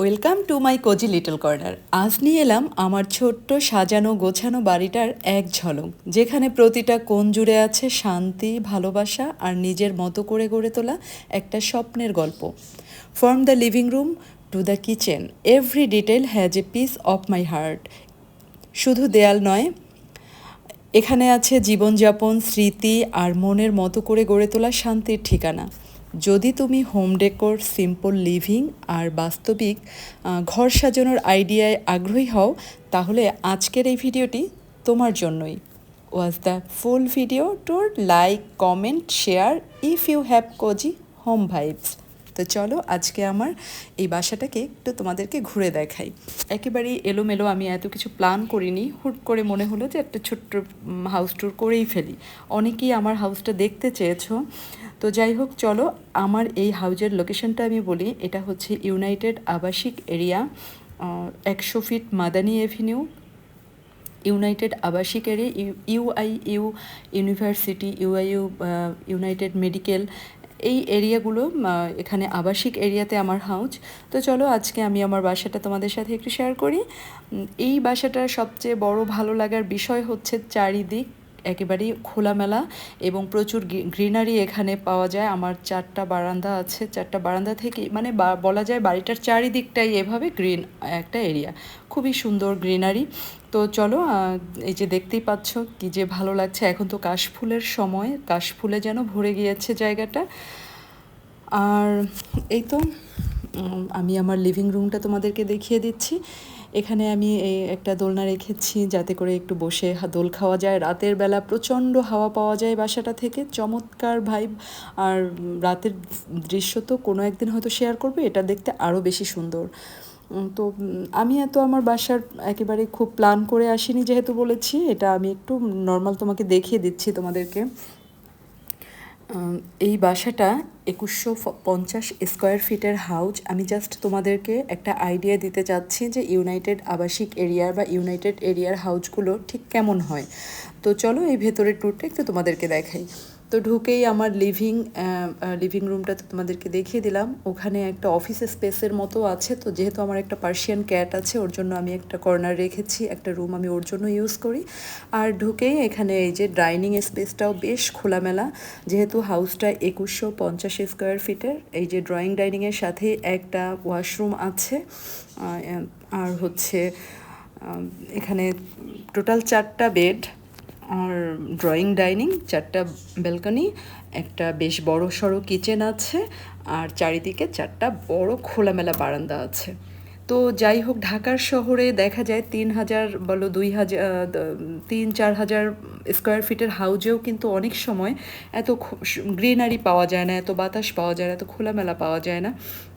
Welcome to my cozy little corner. আজ নিয়ে এলাম আমার ছোট্ট সাজানো গোছানো বাড়িটার এক ঝলক, যেখানে প্রতিটা কোণ জুড়ে আছে শান্তি, ভালোবাসা আর নিজের মতো করে গড়ে তোলা একটা স্বপ্নের গল্প। From the living room to the kitchen every detail has a piece of my heart শুধু দেয়াল নয়, এখানে আছে জীবনযাপন, স্মৃতি আর মনের মতো করে গড়ে তোলা শান্তির ঠিকানা। যদি তুমি হোম ডেকোর সিম্পল লিভিং আর বাস্তবিক ঘর সাজানোর আইডিয়ায় আগ্রহী হও, তাহলে আজকের এই ভিডিওটি তোমার জন্যই। Watch the full video tour like comment share if you have cozy home vibes তো চলো আজকে আমার এই বাসাটাকে একটু তোমাদেরকে ঘুরে দেখাই। একেবারেই এলোমেলো, আমি এত কিছু প্ল্যান করিনি। হুট করে মনে হলো যে একটা ছোট্ট হাউস ট্যুর করেই ফেলি। অনেকেই আমার হাউসটা দেখতে চেয়েছো। তো যাই হোক, চলো আমার এই হাউজের লোকেশনটা আমি বলি। এটা হচ্ছে ইউনাইটেড আবাসিক এরিয়া একশো ফিট মাদানি এভিনিউ ইউনাইটেড আবাসিক area UI U university UIU united medical এই এরিয়াগুলো এখানে আবাসিক এরিয়াতে আমার হাউজ তো চলো আজকে আমি আমার বাসাটা তোমাদের সাথে একটু শেয়ার করি। এই বাসাটার সবচেয়ে বড় ভালো লাগার বিষয় হচ্ছে চারিদিক একেবারেই খোলামেলা এবং প্রচুর গ্রিনারি এখানে পাওয়া যায়। আমার চারটা বারান্দা আছে। চারটা বারান্দা থেকে মানে বলা যায় বাড়িটার চারিদিকটাই এভাবে গ্রিন একটা এরিয়া। খুবই সুন্দর গ্রিনারি। তো চলো এই যে দেখতেই পাচ্ছ কি যে ভালো লাগছে। এখন তো কাশফুলের সময়। কাশফুলে যেন ভরে গিয়েছে জায়গাটা। আর এই তো আমি আমার লিভিং রুমটা তোমাদেরকে দেখিয়ে দিচ্ছি। এখানে আমি এই একটা দোলনা রেখেছি যাতে করে একটু বসে দোল খাওয়া যায়। রাতের বেলা প্রচণ্ড হাওয়া পাওয়া যায় বাসাটা থেকে। চমৎকার ভাইব আর রাতের দৃশ্য তো কোনো একদিন হয়তো শেয়ার করবে, এটা দেখতে আরও বেশি সুন্দর। তো আমি এত আমার বাসার একেবারে খুব প্ল্যান করে আসিনি যেহেতু বলেছি, এটা আমি একটু নর্মাল তোমাকে দেখিয়ে দিচ্ছি তোমাদেরকে। এই বাসাটা একুশশো পঞ্চাশ স্কোয়ার ফিটের হাউজ আমি জাস্ট তোমাদেরকে একটা আইডিয়া দিতে চাচ্ছি যে ইউনাইটেড আবাসিক এরিয়ার বা ইউনাইটেড এরিয়ার হাউজগুলো ঠিক কেমন হয়। তো চলো এই ভেতরের ট্যুরটা একটু তোমাদেরকে দেখাই। তো ঢুকেই আমার লিভিং লিভিং রুমটা তো তোমাদেরকে দেখিয়ে দিলাম। ওখানে একটা অফিস স্পেসের মতো আছে। তো যেহেতু আমার একটা পার্সিয়ান ক্যাট আছে, ওর জন্য আমি একটা কর্নার রেখেছি। একটা রুম আমি ওর জন্য ইউজ করি। আর ঢুকেই এখানে এই যে ডাইনিং স্পেসটাও বেশ খোলামেলা। যেহেতু হাউসটা একুশশো পঞ্চাশ স্কোয়ার ফিটের এই যে ড্রয়িং ডাইনিংয়ের সাথে একটা ওয়াশরুম আছে। আর হচ্ছে এখানে টোটাল চারটা বেড আর ড্রয়িং ডাইনিং চারটা ব্যালকনি একটা বেশ বড় সড়ো কিচেন আছে, আর চারিদিকে চারটা বড় খোলামেলা বারান্দা আছে। তো যাই হোক, ঢাকার শহরে দেখা যায় তিন হাজার বলো দুই হাজার তিন চার হাজার স্কোয়ার ফিটের হাউজেও কিন্তু অনেক সময় এত গ্রিনারি পাওয়া যায় না, এত বাতাস পাওয়া যায় না, এত খোলামেলা পাওয়া যায় না।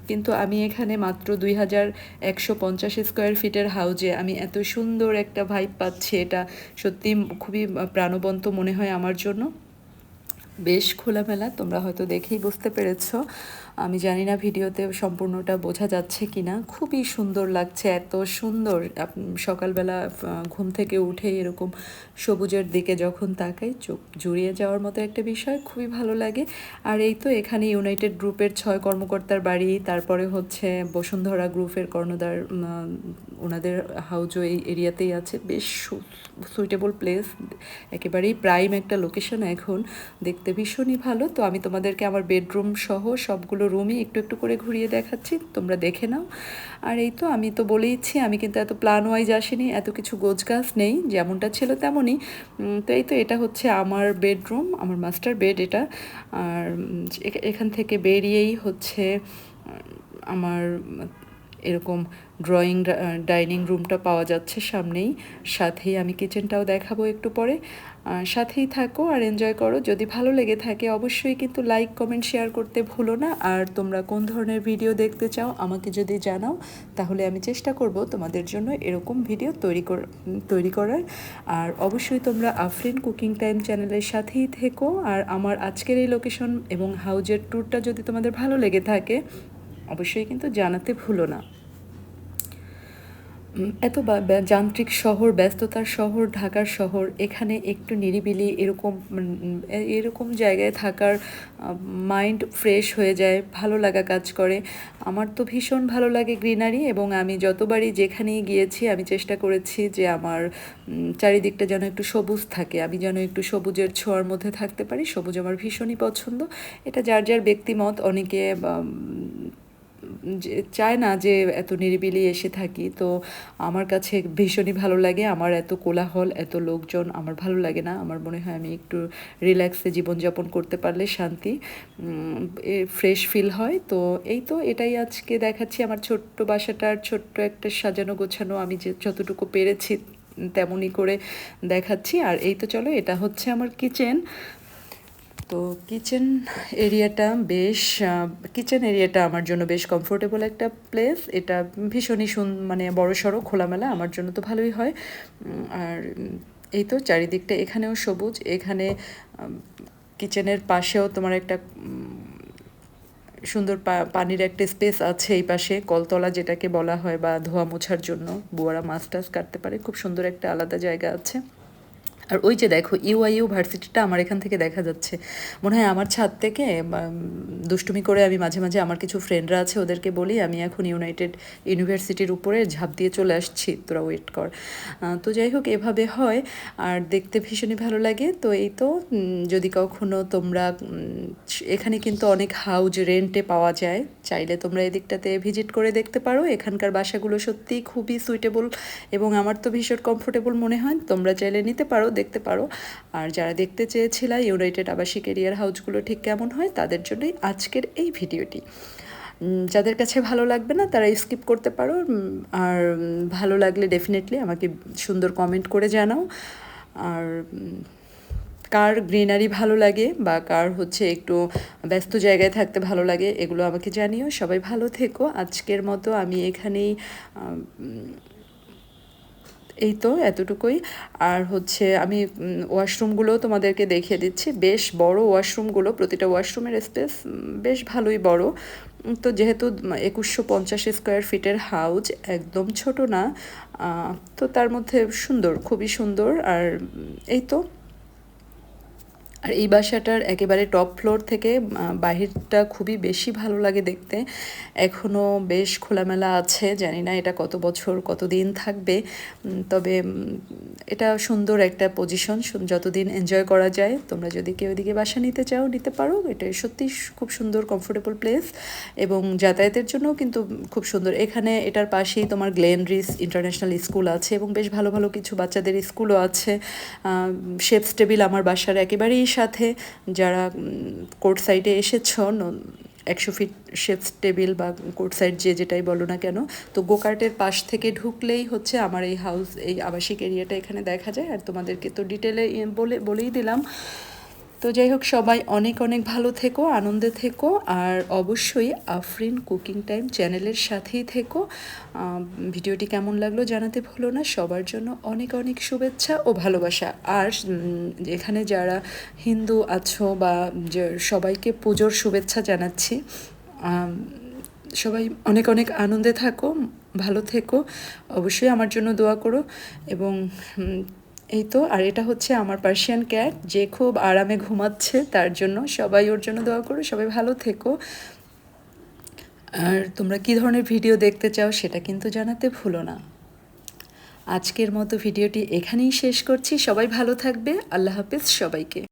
কিন্তু আমি এখানে মাত্র দুই হাজার একশো পঞ্চাশ স্কোয়ার ফিটের হাউজে আমি এত সুন্দর একটা ভাইব পাচ্ছি, এটা সত্যি খুবই প্রাণবন্ত মনে হয় আমার জন্য। বেশ খোলামেলা, তোমরা হয়তো দেখেই বুঝতে পেরেছ। আমি জানি না ভিডিওতে সম্পূর্ণটা বোঝা যাচ্ছে কি না খুবই সুন্দর লাগছে, এত সুন্দর। সকালবেলা ঘুম থেকে উঠে এরকম সবুজের দিকে যখন তাকাই, চোখ জুড়িয়ে যাওয়ার মতো একটা বিষয়, খুবই ভালো লাগে। আর এই তো এখানে ইউনাইটেড গ্রুপের ছয় কর্মকর্তার বাড়ি, তারপরে হচ্ছে বসুন্ধরা গ্রুপের কর্ণধার ওনাদের হাউজও এই এরিয়াতেই আছে। বেশ সুইটেবল প্লেস একেবারেই প্রাইম একটা লোকেশন এখন। দেখতে ভীষণই ভালো। তো আমি তোমাদেরকে আমার বেডরুম সহ সবগুলো রুমই একটু একটু করে ঘুরিয়ে দেখাচ্ছি, তোমরা দেখে নাও। আর এই তো আমি তো বলেইছি আমি কিন্তু এত প্ল্যান ওয়াইজ আসিনি, এত কিছু গোছগাছ নেই, যেমনটা ছিল তেমনই। তো এই তো এটা হচ্ছে আমার বেডরুম আমার মাস্টার বেড এটা। আর এখান থেকে বেরিয়েই হচ্ছে আমার, এরকম ড্রয়িং ডাইনিং রুমটা পাওয়া যাচ্ছে সামনেই। সাথেই আমি কিচেনটাও দেখাবো একটু পরে। সাথেই থাকো আর এনজয় করো। যদি ভালো লেগে থাকে, অবশ্যই কিন্তু লাইক কমেন্ট শেয়ার করতে ভুলো না। আর তোমরা কোন ধরনের ভিডিও দেখতে চাও, আমাকে যদি জানাও, তাহলে আমি চেষ্টা করব তোমাদের জন্য এরকম ভিডিও তৈরি কর, তৈরি করার। আর অবশ্যই তোমরা আফরিন কুকিং টাইম চ্যানেলের সাথেই থেকো। আর আমার আজকের এই লোকেশন এবং হাউজের ট্যুরটা যদি তোমাদের ভালো লেগে থাকে, অবশ্যই কিন্তু জানাতে ভুলো না। এত যান্ত্রিক শহর, ব্যস্ততার শহর, ঢাকার শহর, এখানে একটু নিরিবিলি, এরকম এরকম জায়গায় থাকার মাইন্ড ফ্রেশ হয়ে যায়, ভালো লাগা কাজ করে। আমার তো ভীষণ ভালো লাগে গ্রিনারি এবং আমি যতবারই যেখানেই গিয়েছি, আমি চেষ্টা করেছি যে আমার চারিদিকটা যেন একটু সবুজ থাকে। আমি যেন একটু সবুজের ছোঁয়ার মধ্যে থাকতে পারি। সবুজ আমার ভীষণই পছন্দ। এটা যার যার ব্যক্তিমত, অনেকে চায় না যে, এত নিরিবিলি এসে থাকি। তো আমার কাছে ভীষণই ভালো লাগে। আমার এত কোলাহল, এত লোকজন আমার ভালো লাগে না। আমার মনে হয় আমি একটু রিল্যাক্সে জীবনযাপন করতে পারলে শান্তি ফ্রেশ ফিল হয়। তো এই তো এটাই আজকে দেখাচ্ছি। আমার ছোট্ট বাসাটার ছোট্ট একটা সাজানো গোছানো আমি যে, যতটুকু পেরেছি তেমনই করে দেখাচ্ছি। আর এই তো চলো, এটা হচ্ছে আমার কিচেন তো কিচেন এরিয়াটা বেশ কিচেন এরিয়াটা আমার জন্য বেশ কমফোর্টেবল একটা প্লেস এটা ভীষণই সুন মানে বড় সড়ো, খোলামেলা আমার জন্য তো ভালোই হয়। আর এই তো চারিদিকটা এখানেও সবুজ। এখানে কিচেনের পাশেও তোমার একটা সুন্দর পানির একটা স্পেস আছে এই পাশে। কলতলা যেটাকে বলা হয় বা ধোয়া মোছার জন্য। বুয়ারা মাছ টাছ কাটতে পারে। খুব সুন্দর একটা আলাদা জায়গা আছে। আর ওই যে দেখো ইউআইইউ ভার্সিটিটা আমার এখান থেকে দেখা যাচ্ছে। মনে হয় আমার ছাদ থেকে দুষ্টুমি করে আমি মাঝে মাঝে আমার কিছু ফ্রেন্ডরা আছে, ওদেরকে বলি, আমি এখন ইউনাইটেড ইউনিভার্সিটির উপরে ঝাঁপ দিয়ে চলে আসছি, তোরা ওয়েট কর। তো যাই হোক, এভাবে হয়। আর দেখতে ভীষণই ভালো লাগে। তো এই তো যদি কখনো তোমরা এখানে কিন্তু অনেক হাউজ রেন্টে পাওয়া যায়। চাইলে তোমরা এদিকটাতে ভিজিট করে দেখতে পারো। এখানকার বাসাগুলো সত্যিই খুবই সুইটেবল এবং আমার তো ভীষণ কমফোর্টেবল মনে হয়। তোমরা চাইলে নিতে পারো। দেখতে পারো। আর যারা দেখতে চেয়েছিলা ইউনাইটেড আবাসিক এরিয়ার হাউসগুলো ঠিক কেমন হয়, তাদের জন্যই আজকের এই ভিডিওটি। যাদের কাছে ভালো লাগবে না, তারা স্কিপ করতে পারো। আর ভালো লাগলে ডেফিনেটলি আমাকে সুন্দর কমেন্ট করে জানাও। আর কার গ্রিনারি ভালো লাগে বা কার হচ্ছে একটু ব্যস্ত জায়গায় থাকতে ভালো লাগে, এগুলো আমাকে জানিও। সবাই ভালো থেকো। আজকের মতো আমি এখানেই এই তো এতটুকুই। আর হচ্ছে আমি ওয়াশরুমগুলো তোমাদেরকে দেখিয়ে দিচ্ছি। বেশ বড় ওয়াশরুমগুলো, প্রতিটা ওয়াশরুমের স্পেস বেশ ভালোই বড়। তো যেহেতু একুশশো পঞ্চাশ স্কোয়ার ফিটের হাউজ, একদম ছোট না তো তার মধ্যে সুন্দর, খুবই সুন্দর। আর এই তো আর এই বাসাটার একেবারে টপ ফ্লোর থেকে বাহিরটা খুবই বেশি ভালো লাগে দেখতে। এখনও বেশ খোলামেলা আছে, জানি না এটা কত বছর, কত দিন থাকবে। তবে এটা সুন্দর একটা পজিশন যতদিন এনজয় করা যায়। তোমরা যদি কেউ এদিকে বাসা নিতে চাও, নিতে পারো। এটা সত্যি খুব সুন্দর কমফোর্টেবল প্লেস এবং যাতায়াতের জন্যও কিন্তু খুব সুন্দর। এখানে এটার পাশেই তোমার গ্লেন রিস ইন্টারন্যাশনাল স্কুল আছে এবং বেশ ভালো ভালো কিছু বাচ্চাদের স্কুলও আছে। শেপস টেবিল আমার বাসার একেবারেই সাথে যারা কোর্ট সাইডে এসেছ একশো ফিট শেফ টেবিল বা কোর্ট সাইড যে যেটাই বলো না কেন, তো গোকার্টের পাশ থেকে ঢুকলেই হচ্ছে আমার এই হাউস এই আবাসিক এরিয়াটা এখানে দেখা যায়। আর তোমাদেরকে তো ডিটেলে বলে, বলেই দিলাম। তো যাই হোক, সবাই অনেক অনেক ভালো থেকো, আনন্দে থেকো, আর অবশ্যই আফরিন কুকিং টাইম চ্যানেলের সাথেই থেকো। ভিডিওটি কেমন লাগল জানাতে ভুলো না, সবার জন্য অনেক অনেক শুভেচ্ছা ও ভালোবাসা। আর এখানে যারা হিন্দু আছো বা সবাইকে পুজোর শুভেচ্ছা জানাচ্ছি সবাই অনেক অনেক আনন্দে থাকো, ভালো থেকো, অবশ্যই আমার জন্য দোয়া করো এবং এই তো, আর এটা হচ্ছে আমার পার্সিয়ান ক্যাট যে খুব আরামে ঘুমাচ্ছে, তার জন্য সবাই ওর জন্য দোয়া করো, সবাই ভালো থেকো। আর তোমরা কি ধরনের ভিডিও দেখতে চাও সেটা কিন্তু জানাতে ভুলো না। আজকের মতো ভিডিওটি এখানেই শেষ করছি, সবাই ভালো থাকবে, আল্লাহ হাফেজ সবাইকে।